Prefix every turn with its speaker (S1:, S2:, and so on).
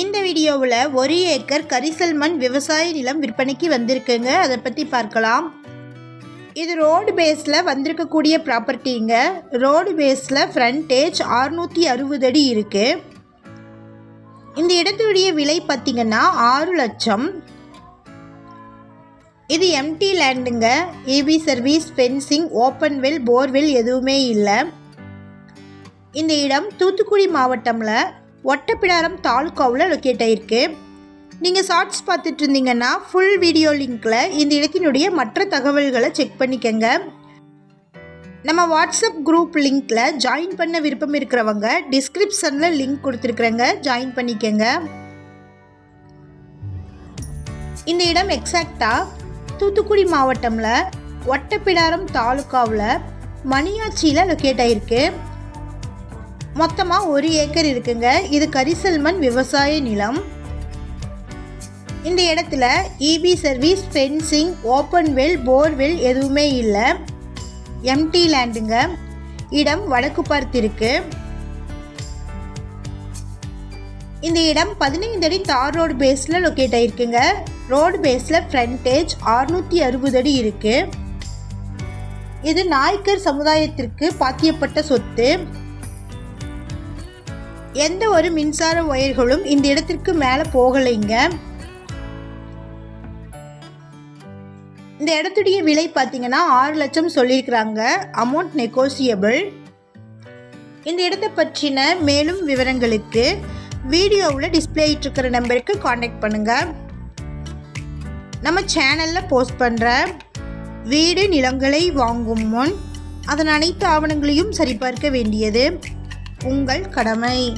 S1: இந்த வீடியோவில் ஒரு ஏக்கர் கரிசல் மண் விவசாய நிலம் விற்பனைக்கு வந்திருக்குங்க. அதை பற்றி பார்க்கலாம். இது ரோடு பேஸில் வந்திருக்கக்கூடிய ப்ராப்பர்ட்டிங்க. ரோடு பேஸில் ஃப்ரண்டேஜ் அறுநூற்றி அறுபது அடி இருக்குது இந்த இடத்துடைய விலை பார்த்திங்கன்னா ஆறு லட்சம். இது empty லேண்டுங்க. EB service fencing open well borewell எதுவுமே இல்லை. இந்த இடம் தூத்துக்குடி மாவட்டமில் ஒட்டப்பிடாரம் தாலுக்காவில் லொக்கேட் ஆகிருக்கு நீங்கள் ஷார்ட்ஸ் பார்த்துட்டு இருந்தீங்கன்னா ஃபுல் வீடியோ லிங்க்கில் இந்த இடத்தினுடைய மற்ற தகவல்களை செக் பண்ணிக்கங்க. நம்ம வாட்ஸ்அப் குரூப் லிங்க்கில் ஜாயின் பண்ண விருப்பம் இருக்கிறவங்க டிஸ்கிரிப்ஷனில் லிங்க் கொடுத்துருக்குறேங்க ஜாயின் பண்ணிக்கங்க. இந்த இடம் எக்ஸாக்டாக தூத்துக்குடி மாவட்டமில் ஒட்டப்பிடாரம் தாலுக்காவில் மணியாச்சியில் லொக்கேட் ஆகிருக்கு மொத்தமாக ஒரு ஏக்கர் இருக்குங்க. இது கரிசல்மண் விவசாய நிலம். இந்த இடத்துல EB service fencing open well borewell எதுவுமே இல்லை. எம்டி லேண்டுங்க இடம் வடக்கு பார்த்திருக்கு. இந்த இடம் பதினைந்து அடி தார் ரோடு பேஸில் லொக்கேட் ஆகிருக்குங்க ரோடு பேஸில் ஃப்ரண்டேஜ் அறுநூற்றி அறுபது அடி இருக்குது இது நாய்க்கர் சமுதாயத்திற்கு பாத்தியப்பட்ட சொத்து. எந்த ஒரு மின்சார ஒயர்களும் இந்த இடத்திற்கு மேலே போகலைங்க. இந்த இடத்துடைய விலை பார்த்தீங்கன்னா ஆறு லட்சம் சொல்லியிருக்கிறாங்க. அமௌண்ட் நெகோசியபிள் இந்த இடத்தை பற்றின மேலும் விவரங்களுக்கு வீடியோவில் டிஸ்பிளே இருக்கிற நம்பருக்கு காண்டாக்ட் பண்ணுங்கள் நம்ம சேனலில் போஸ்ட் பண்ணுற வீடு நிலங்களை வாங்கும் முன் அதன் அனைத்து ஆவணங்களையும் சரிபார்க்க வேண்டியது. உங்கள் கடமை.